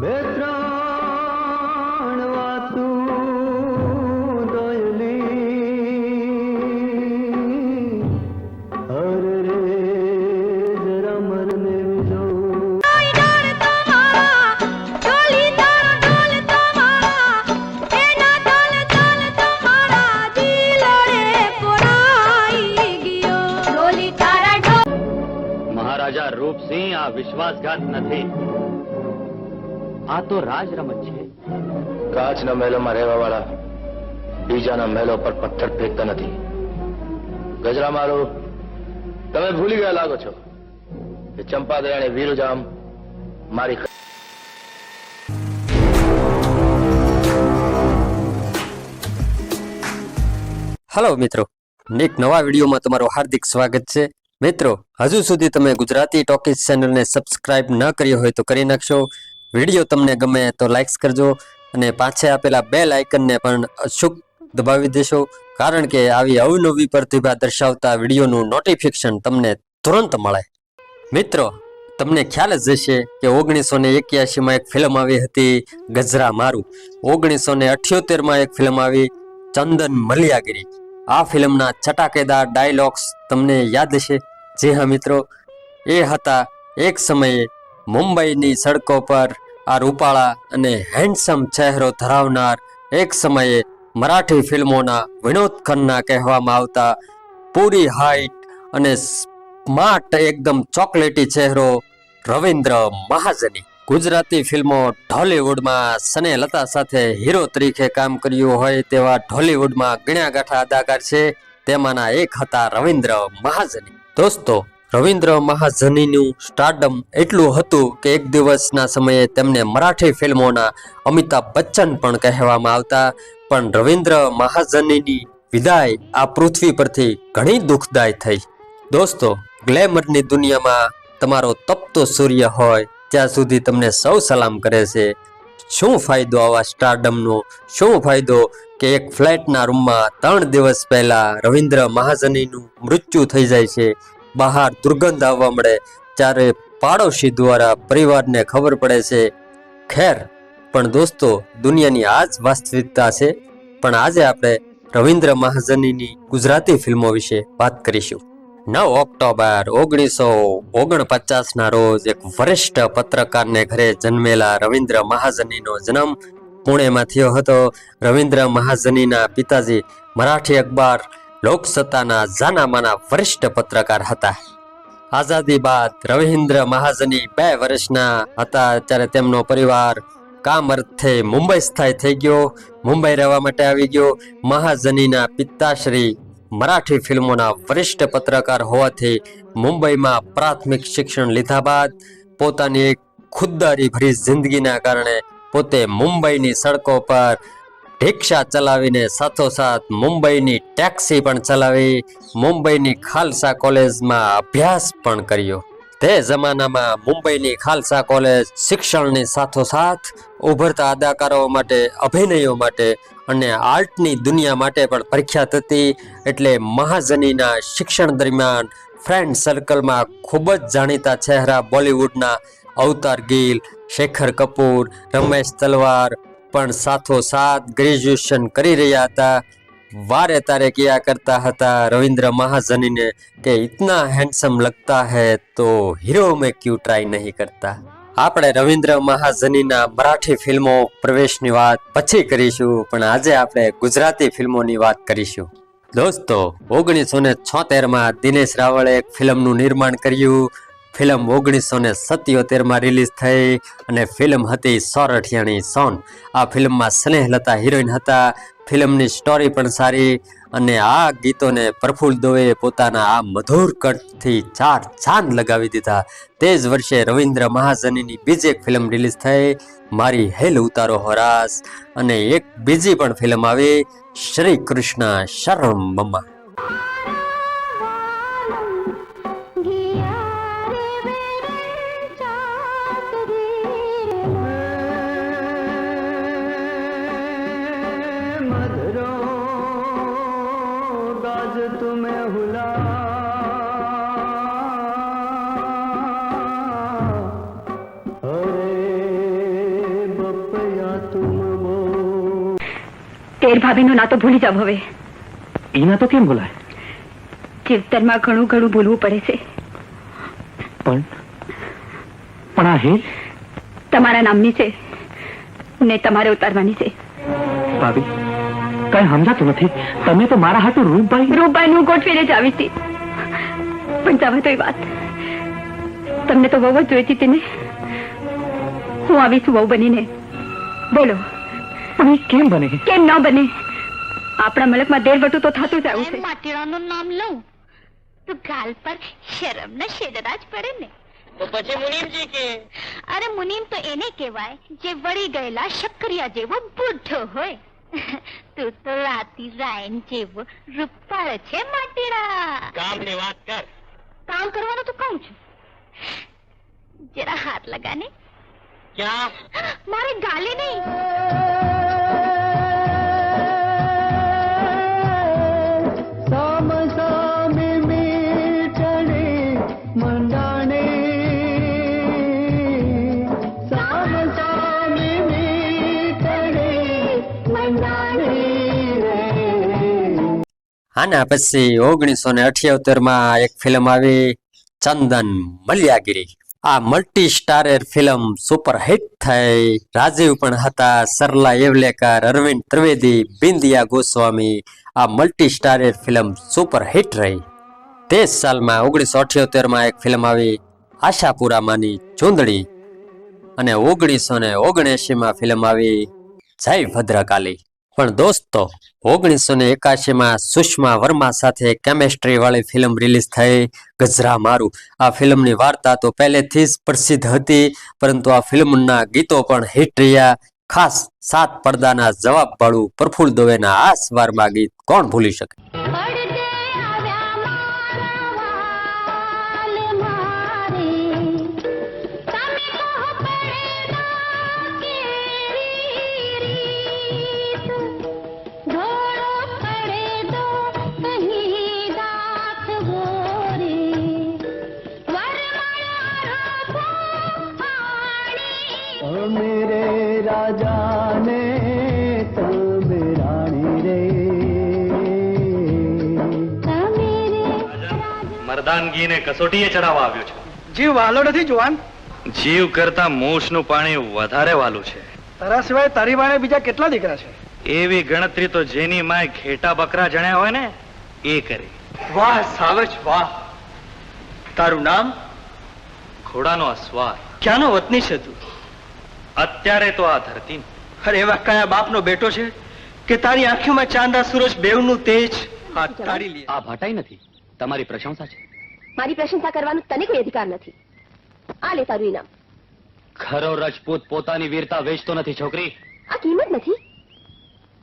બે ત્રણ વાતું દોયલી. મહારાજા રૂપસિંહ આ વિશ્વાસઘાત નથી. આ તો રાજ રમત છે. કાચના મહેલોમાં રહેવા વાળા બીજાના મહેલો પર પથ્થર ફેંકતા નથી. ગજરા મારો તમે ભૂલી ગયા લાગો છો કે ચંપાદયાની વીરુજામ મારી હલો મિત્રો એક નવા વિડીયોમાં તમારું હાર્દિક સ્વાગત છે. મિત્રો હજુ સુધી તમે ગુજરાતી ટોકીઝ ચેનલને સબસ્ક્રાઇબ ન કર્યો હોય તો કરી નાખશો. વીડિયો તમને ગમે તો લાઇક્સ કરજો અને પાછે આપેલા બે લાઇકનને પણ અચૂક દબાવી દેશો. કારણ કે આવી અવનવી પ્રતિભા દર્શાવતા વિડીયોનું નોટિફિકેશન તમને તુરંત મળે. મિત્રો, તમને ખ્યાલ જ હશે કે ઓગણીસો ને એક્યાસીમાં એક ફિલ્મ આવી હતી, ગજરા મારું. ઓગણીસો ને અઠ્યોતેરમાં એક ફિલ્મ આવી, ચંદન મલિયાગીરી. આ ફિલ્મના છટાકેદાર ડાયલોગ્સ તમને યાદ હશે. જે હા મિત્રો, એ હતા એક સમયે મુંબઈની સડકો પર આ રૂપાળા અને હેન્ડસમ ચહેરો ધરાવનાર એક સમયે મરાઠી ફિલ્મોના વિનોદ ખન્ના કહેવામાં આવતા પૂરી હાઈટ અને સ્માર્ટ એકદમ ચોકલેટી ચહેરો રવિન્દ્ર મહાજની. ગુજરાતી ફિલ્મો ઢોલિવૂડમાં સને લતા સાથે હીરો તરીકે કામ કર્યું હોય તેવા ઢોલિવૂડમાં ગણ્યા ગાંઠા અદાકાર છે તેમાંના એક હતા રવિન્દ્ર મહાજની. દોસ્તો રવિન્દ્ર મહાજનીનું સ્ટારડમ એટલું હતું કે એક દિવસના સમયે તેમને મરાઠી ફિલ્મોના અમિતાભ બચ્ચન પણ કહેવામાં આવતા. પણ રવિન્દ્ર મહાજનીની વિદાય આ પૃથ્વી પરથી ઘણી દુઃખદાય થઈ. દોસ્તો, ગ્લેમરની દુનિયામાં તમારો તપતો સૂર્ય હોય, ત્યાં સુધી તમને સૌ સલામ કરે છે. શું ફાયદો આવા સ્ટારડમનો શું ફાયદો કે એક ફ્લેટના રૂમમાં ત્રણ દિવસ પહેલા રવિન્દ્ર મહાજનીનું મૃત્યુ થઈ જાય છે? બહાર દુર્ગંધ આવવા મળે, ત્યારે પાડોશી દ્વારા પરિવારને ખબર પડે છે, ખેર, પણ દોસ્તો, દુનિયાની આ જ વાસ્તવિકતા છે. પણ આજે આપણે રવિન્દ્ર મહાજનીની ગુજરાતી ફિલ્મો વિશે વાત કરીશું. નવ ઓક્ટોબર ઓગણીસો ઓગણપચાસના રોજ એક વરિષ્ઠ પત્રકારને ઘરે જન્મેલા રવિન્દ્ર મહાજનીનો જન્મ પુણેમાં થયો હતો. રવિન્દ્ર મહાજનીના પિતાજી મરાઠી અખબાર લોકસત્તાના જાનામાના વરિષ્ઠ પત્રકાર હતા. આઝાદી બાદ રવિન્દ્ર મહાજની બે વર્ષના હતા ત્યારે તેમનો પરિવાર કામ અર્થે મુંબઈ સ્થાયી થઈ ગયો. મુંબઈ રહેવા માટે આવી ગયો. મહાજનીના પિતાશ્રી મરાઠી ફિલ્મોના વરિષ્ઠ પત્રકાર હોવાથી મુંબઈમાં પ્રાથમિક શિક્ષણ લીધા બાદ પોતાની ખુદદારી ભરી જિંદગીના કારણે પોતે મુંબઈની સડકો પર રિક્ષા ચલાવીને સાથોસાથ મુંબઈની ટેક્સી પણ ચલાવી, મુંબઈની ખાલસા કોલેજમાં અભ્યાસ પણ કર્યો. તે જમાનામાં મુંબઈની ખાલસા કોલેજ શિક્ષણની સાથોસાથ ઉભરતા અદાકારો માટે, અભિનયો માટે અને આર્ટની દુનિયા માટે પણ પ્રખ્યાત હતી. એટલે મહાજનીના શિક્ષણ દરમિયાન ફ્રેન્ડ સર્કલમાં ખૂબ જ જાણીતા ચહેરા બોલિવૂડના અવતાર ગિલ, શેખર કપૂર, રમેશ તલવાર પણ સાથોસાથ ગ્રેજ્યુએશન કરી રહ્યા હતા. વારે તારે કિયા કરતા હતા? રવિન્દ્ર મહાજનીને કે ઇતના હેન્ડસમ લગતા હે તો હીરો મેં ક્યુ ટ્રાય નહીં કરતા? આપણે રવિન્દ્ર મહાજનીના મરાઠી ફિલ્મો પ્રવેશની વાત પછી કરીશું, પણ આજે આપણે ગુજરાતી ફિલ્મોની વાત કરીશું. દોસ્તો, ઓગણીસો ને છોતેરમાં દિનેશ રાવળે એક ફિલ્મનું નિર્માણ કર્યું. ફિલ્મ ઓગણીસો ને સત્યોતેરમાં રિલીઝ થઈ અને ફિલ્મ હતી સોરઠિયાણી સોન. આ ફિલ્મમાં સ્નેહલતા હિરોઈન હતા, ફિલ્મની સ્ટોરી પણ સારી અને આ ગીતોને પ્રફુલ્લ દોએ પોતાના આ મધુર કટથી ચાર ચાંદ લગાવી દીધા. તે જ વર્ષે રવિન્દ્ર મહાજનીની બીજી એક ફિલ્મ રિલીઝ થઈ, મારી હેલ ઉતારો હોરાસ. અને એક બીજી પણ ફિલ્મ આવી શ્રી કૃષ્ણ શરમ મમ્મા તેર ભાભીનો નાતો ભૂલી જાવ હવે. એ નાતો કેમ બોલાય? જીવતરમાં ઘણું ઘણું ભૂલવું પડે છે. પણ પણ આ હેર તમારા નામની છે. ને તમારે ઉતારવાની છે. ભાભી કઈ સમજાતું નથી. તમે તો મારા હાથું રૂપભાઈ રૂપભાઈ હું ગોઠવીને જ આવી હતી. પણ જવા તો એ વાત. તમને તો બહુ જ જોઈતી હતી ને. હું આવી છું બહુ બનીને. બોલો. પણ એ કેમ બને? કેમ ન બને? આપણા મલકમાં દેર બટું તો થતું જ આવું છે. માટેરાનું નામ લઉં? તો ગાલ પર શરમ ના શેદરા જ પડે ને. તો પછી મુનિમજી કે? અરે મુનિમ તો એને કહેવાય જે વળી ગયેલા શક્કરિયા જેવો બુઢો હોય. તું તો રાતી રાયન જેવો રૂપાળ છે માટેરા કામની વાત કર. કામ કરવાનું તો કહું છું. જરા હાથ લગાને. ક્યાં? મારે ગાલે નહીં. આના પછી ઓગણીસો ને અઠ્યોતેરમાં એક ફિલ્મ આવી, ચંદન મલ્યાગીરી. આ મલ્ટી સ્ટારર ફિલ્મ સુપરહિટ થઈ. રાજીવ પણ હતા, સરલા એવલેકર, અરવિંદ ત્રિવેદી, બિંદિયા ગોસ્વામી. આ મલ્ટી સ્ટારર ફિલ્મ સુપરહિટ રહી. તે સાલમાં ઓગણીસો અઠ્યોતેરમાં એક ફિલ્મ આવી, આશાપુરામાંની ચૂંદડી. અને ઓગણીસો ને ઓગણએંશી માં ફિલ્મ આવી, જય ભદ્રકાલી. પણ દોસ્તો, ઓગણીસો ને એકાસીમાં સુષ્મા વર્મા સાથે કેમેસ્ટ્રી વાળી ફિલ્મ રિલીઝ થઈ ગજરા મારું. આ ફિલ્મની વાર્તા તો પહેલેથી જ પ્રસિદ્ધ હતી, પરંતુ આ ફિલ્મના ગીતો પણ હિટ રહ્યા. ખાસ સાત પડદાના જવાબ પ્રફુલ દવેના આ સ્વારમાં ગીત કોણ ભૂલી શકે? પાણી મેરે રાજાને તમે રાણી રે મર્દાનગીને કસોટીએ ચડાવવા આવ્યો છે. જીવ વાલો નથી જુવાન. જીવ કરતા મૂછનું પાણી વધારે વાલું છે. તારા સિવાય તારી બીજા કેટલા દીકરા છે? એવી ગણતરી તો જેની માય ઘેટા બકરા જણ્યા હોય ને એ કરી. વાહ સાવજ વાહ. તારું નામ? ઘોડાનો અસવાર ક્યાંનો વતની છે તું? અત્યારે તો આ ધરતી અરે એવા કયા બાપનો બેટો છે કે તારી આંખોમાં ચાંદા સૂરજ બેવનું તેજ? તારી લે આ ભટાઈ નથી. તમારી પ્રશંસા છે. મારી પ્રશંસા કરવાનો તને કોઈ અધિકાર નથી. આ લે તારું ઇનામ. ખરો રજપૂત પોતાની વીરતા વેચતો નથી છોકરી. આ કિંમત નથી.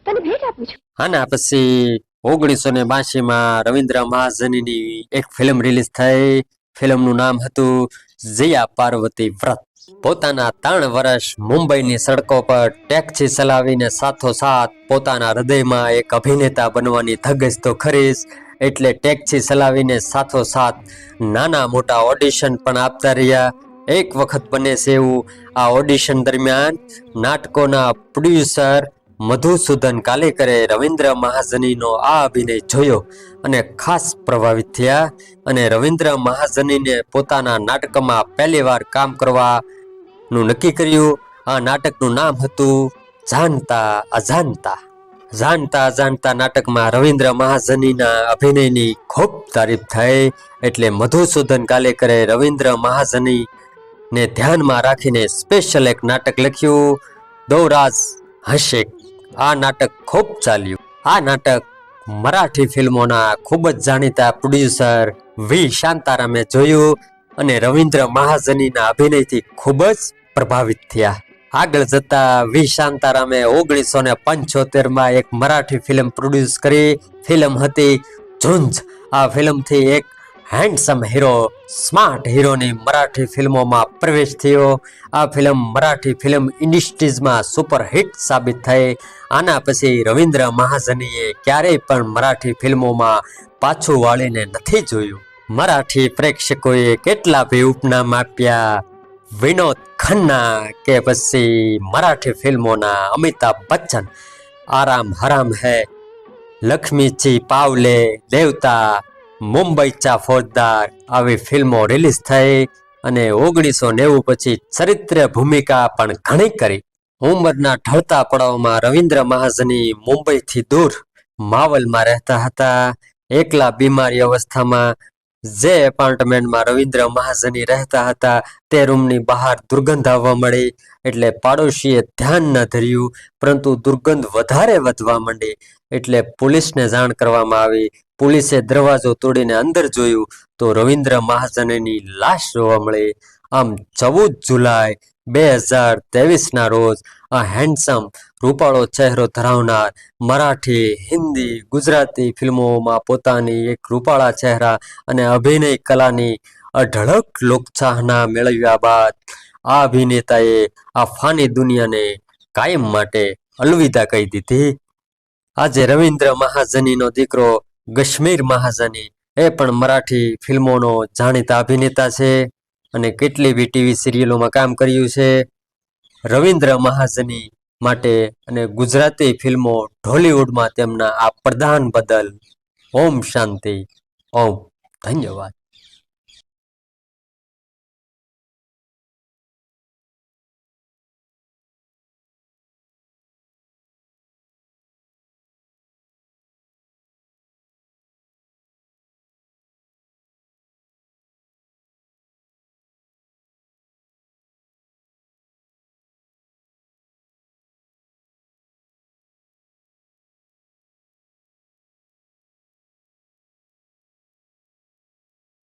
તને ભેટ આપું છું. આના પછી ઓગણીસો ને બાસી માં રવિન્દ્ર મહાજનીની એક ફિલ્મ રિલીઝ થઈ. ફિલ્મનું નામ હતું જયા પાર્વતી વ્રત. પોતાના ત્રણ વર્ષ મુંબઈની સડકો પર ટેક્સી ચલાવીને સાથોસાથ પોતાના હૃદયમાં એક અભિનેતા બનવાની ધગશ તો ખરી જ એટલે ટેક્સી ચલાવીને સાથોસાથ નાના મોટા ઓડિશન પણ આપતા રહ્યા. એક વખત બને છે એવું આ ઓડિશન દરમિયાન નાટકોના પ્રોડ્યુસર મધુસૂદન કાલેકરે રવિન્દ્ર મહાજનીનો આ અભિનય જોયો અને ખાસ પ્રભાવિત થયા અને રવિન્દ્ર મહાજનીને પોતાના નાટકમાં પહેલીવાર કામ કરવાનું નક્કી કર્યું. આ નાટકનું નામ હતું જાણતા અજાણતા જાણતા અજાણતા નાટકમાં રવિન્દ્ર મહાજનીના અભિનયની ખૂબ તારીફ થઈ એટલે મધુસૂદન કાલેકરે રવિન્દ્ર મહાજની ને ધ્યાનમાં રાખીને સ્પેશિયલ એક નાટક લખ્યું, દૌરાજ હશે. આ નાટક ખૂબ ચાલ્યું. આ નાટક મરાઠી ફિલ્મોના ખૂબ જ જાણીતા પ્રોડ્યુસર વી. શાંતારામે જોયું અને રવિન્દ્ર મહાજનીના અભિનયથી ખૂબ જ પ્રભાવિત થયા. આગળ જતા વી. શાંતારામે ઓગણીસો ને પંચોતેરમાં એક મરાઠી ફિલ્મ પ્રોડ્યુસ કરી. ફિલ્મ હતી ઝુંઝ. આ ફિલ્મથી એક હેન્ડસમ હીરો સ્માર્ટ હીરોની મરાઠી ફિલ્મોમાં પ્રવેશ થયો. આ ફિલ્મ મરાઠી ફિલ્મ ઇન્ડસ્ટ્રીઝમાં સુપરહિટ સાબિત થઈ. આના પછી રવિન્દ્ર મહાજનીએ ક્યારેય પણ મરાઠી ફિલ્મોમાં પાછું વાળીને નથી જોયું. મરાઠી પ્રેક્ષકોએ કેટલા ભી ઉપનામ આપ્યા વિનોદ ખન્ના કે પછી મરાઠી ફિલ્મોના અમિતાભ બચ્ચન. આરામ હરામ હૈ. લક્ષ્મીજી પાવલે, દેવતા મુંબઈચા ફોજદાર આવી ફિલ્મો રિલીઝ થઈ અને ઓગણીસો નેવું પછી ચરિત્ર ભૂમિકા પણ ઘણી કરી. ઉંમરના ઢળતા પડાવમાં રવિન્દ્ર મહાજની મુંબઈથી દૂર, માવલમાં રહેતા હતા, એકલા બીમારી અવસ્થામાં જે એપાર્ટમેન્ટમાં રવિન્દ્ર મહાજની રહેતા હતા, તે રૂમની બહાર દુર્ગંધ આવવા મળી. એટલે પાડોશીએ ધ્યાન ન ધર્યું, પરંતુ દુર્ગંધ વધારે વધવા માંડી. એટલે પોલીસને જાણ કરવામાં આવી. પોલીસે દરવાજો તોડીને અંદર જોયું, તો રવિન્દ્ર મહાજનની લાશ જોવા મળી. આમ ચૌદ જુલાઈ, બે હજાર ના રોજ આ હેન્ડસમ રૂપાળો ચહેરો ધરાવનાર મરાઠી, હિન્દી, ગુજરાતી ફિલ્મોમાં પોતાની એક રૂપાળા ચહેરા અને અભિનય કલાની અઢળક લોકચાહના મેળવ્યા બાદ આ અભિનેતાએ આ ફાની દુનિયાને કાયમ માટે અલવિદા કહી દીધી. આજે રવિન્દ્ર મહાજનીનો દીકરો કશ્મીર મહાજની એ પણ મરાઠી ફિલ્મોનો જાણીતા અભિનેતા છે અને કેટલી બી ટીવી સિરિયલોમાં કામ કર્યું છે રવિન્દ્ર મહાજની માટે અને ગુજરાતી ફિલ્મો ઢોલિવૂડમાં તેમના આ પ્રદાન બદલ ઓમ શાંતિ. ઓમ. ધન્યવાદ.